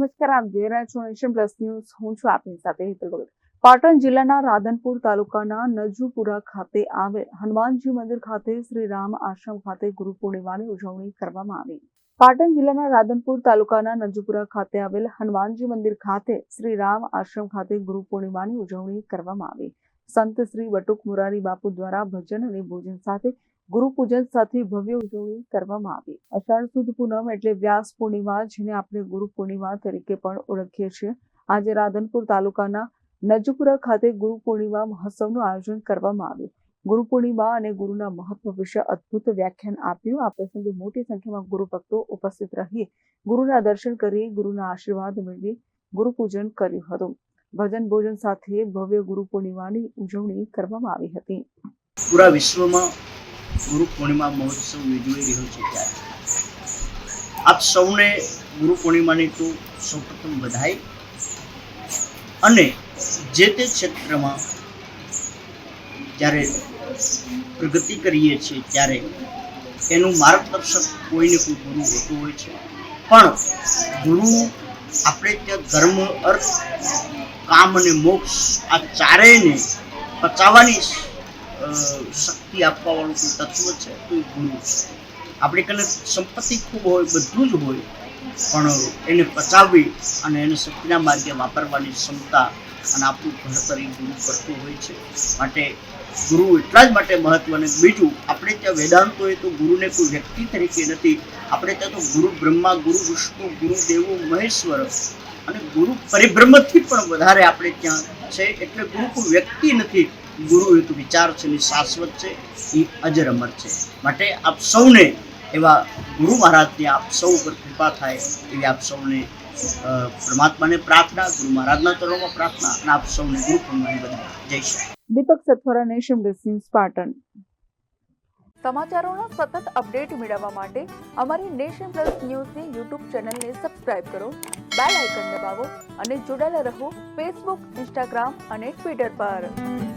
નમસ્કાર, આપ જોઈ રહ્યા છો નેશન પ્લસ ન્યૂઝ. હું છું આપની સાથે હેતલ ભગત. પાટણ જિલ્લાના રાધનપુર તાલુકાના નજુપુરા ખાતે આવેલ હનુમાનજી મંદિર ખાતે શ્રી રામ આશ્રમ ખાતે ગુરુ પૂર્ણિમાની ઉજવણી કરવામાં આવી. પાટણ જિલ્લાના રાધનપુર તાલુકાના નજુપુરા ખાતે આવેલ હનુમાનજી મંદિર ખાતે શ્રી રામ આશ્રમ ખાતે ગુરુ પૂર્ણિમાની ઉજવણી કરવામાં આવી. સંત શ્રી બટુક મુરારી બાપુ દ્વારા ભજન અને ભોજન સાથે ગુરુ પૂજન સાથે ભવ્ય ઉજવણી કરવામાં આવી. અષાઢ સુદ પૂનમ એટલે વ્યાસ પૂર્ણિમા, જેને આપણે ગુરુ પૂર્ણિમા તરીકે પણ ઓળખીએ છીએ. આજે રાધનપુર તાલુકાના નજપુરા ખાતે ગુરુ પૂર્ણિમા મહોત્સવનું આયોજન કરવામાં આવ્યું. ગુરુ પૂર્ણિમા અને ગુરુના મહત્વ વિશે અદ્ભુત વ્યાખ્યાન આપ્યું. આ પ્રસંગે મોટી સંખ્યામાં ગુરુ ભક્તો ઉપસ્થિત રહી ગુરુના દર્શન કરી, ગુરુના આશીર્વાદ મેળવી ગુરુ પૂજન કર્યું હતું. ભજન ભોજન સાથે ભવ્ય ગુરુ પૂર્ણિમાની ઉજવણી કરવામાં આવી હતી. પૂરા વિશ્વમાં ગુરુ પૂર્ણિમા મહોત્સવ ઉજવી રહ્યો છે ત્યારે. આપ સૌને ગુરુ પૂર્ણિમાની તો સૌપ્રથમ બધાઈ અને જે તે ક્ષેત્રમાં જ્યારે પ્રગતિ કરીએ છીએ ત્યારે એનું માર્ગદર્શક કોઈને કોઈ ગુરુ હોતું હોય છે. પણ ગુરુ આપણે ત્યાં ધર્મ, અર્થ, કામ અને મોક્ષ આ ચારેયને પચાવવાની શક્તિ આપવાવાળું કોઈ તત્વ છે? એ ગુરુ છે? આપણી કને સંપત્તિ ખૂબ હોય, બધું જ હોય, પણ એને પચાવવી અને એને શક્તિના માર્ગે વાપરવાની ક્ષમતા અને આપણું ઘડતર એ ગુરુ કરતું હોય છે. માટે ગુરુ એટલા જ માટે મહત્વને બીજું, આપણે ત્યાં વેદાંતો એ તો ગુરુને કોઈ વ્યક્તિ તરીકે નથી. આપણે ત્યાં તો ગુરુ બ્રહ્મા, ગુરુ વિષ્ણુ, ગુરુ દેવો, મહેશ્વર અને ગુરુ પરિભ્રમથી પણ વધારે આપણે ત્યાં છે. એટલે ગુરુ કોઈ વ્યક્તિ નથી. ગુરુ હેતુ વિચાર છે ને શાશ્વત છે એ અજર અમર છે. માટે આપ સૌને એવા ગુરુ મહારાજની આપ સૌ ઉપર કૃપા થાય એવી આપ સૌને પરમાત્માને પ્રાર્થના ગુરુ મહારાજના ચરણોમાં પ્રાર્થના અને આપ સૌને ગુરુ પૂર્ણિમાની બધા જય શ્રી દીપક સથવરા નેશન ન્યૂઝ પાટણ સમાચારોના સતત અપડેટ મેળવવા માટે અમારી નેશન પ્લસ ન્યૂઝની યુટ્યુબ ચેનલને સબસ્ક્રાઇબ કરો બેલ આઇકન દબાવો અને જોડાયેલા રહો ફેસબુક ઇન્સ્ટાગ્રામ અને ટ્વિટર પર.